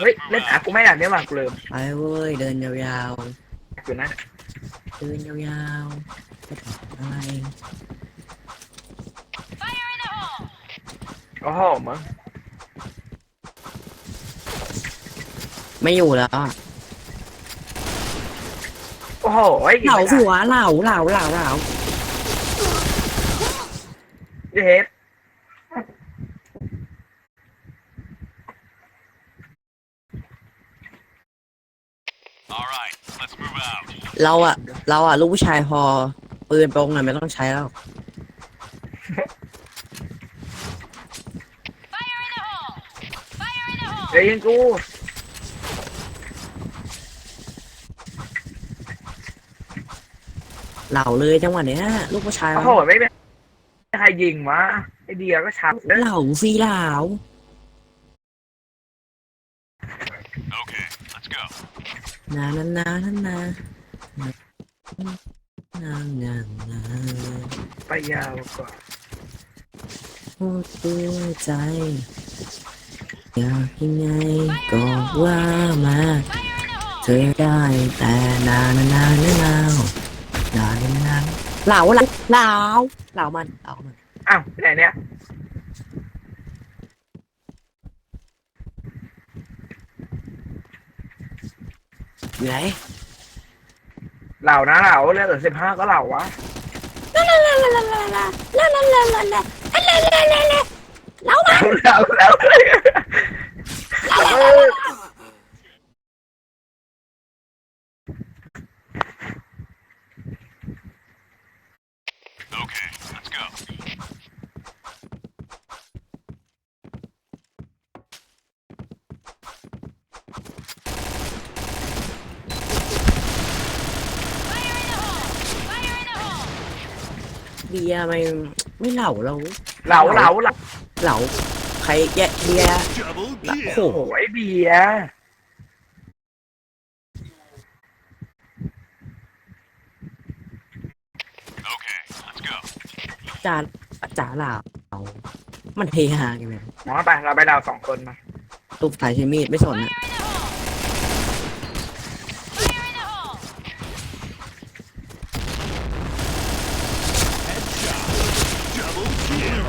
เฮ้ยเล่นหากูไม่อยากเนี้ยว่ะกูลืมไปเว้ยเดินยาวอยู่นะๆเดินยาวๆจะทำอะไรโอ้โหมึงไม่อยู่แล้วอะโอ้โหไอ้เหล่าหัวเหล่าเหล่าเหล่าเหล่าเฮ็ดเราอะเราอะลูกผู้ชายพอปืนโปรงอะไม่ต้องใช้แล้วเดี๋ยวยิงกูเหล่าเลยจังหวะเนี้ยลูกผู้ชายโอ้โหไม่เป็นใครยิงวะไอเดียก็ชักเลยเหล่าสิเหล่า Okay, let's go. นานานานานานานานาไปยาวกว่าพูดด้วยใจ อยากยังไงก็ว่ามา เธอได้แต่นานานานานานานานาเหลาเหลาเหลาเหล่ามันเหล่ามันอ้าวไปไหนเนี่ย อยู่ไหนเหล่านะเหล่าเลือดเอสิบห้าก็เหล่าวะเหล่าเหล่าเหล่า เบียร์ไม่ไม่เหล่าเราเหล่าเหล่าเหล่าเหล่าใครแยะเบียร์ Double โอ้ kill. โหโอ้โหไอเบียร์ Okay, let's go. จานจ๋าเหล่ามันเฮฮากันเลยหมอไปเราไปเหล่าสองคนมาลูกสายใช้มีดไม่สนอะ Fire in the Yeah.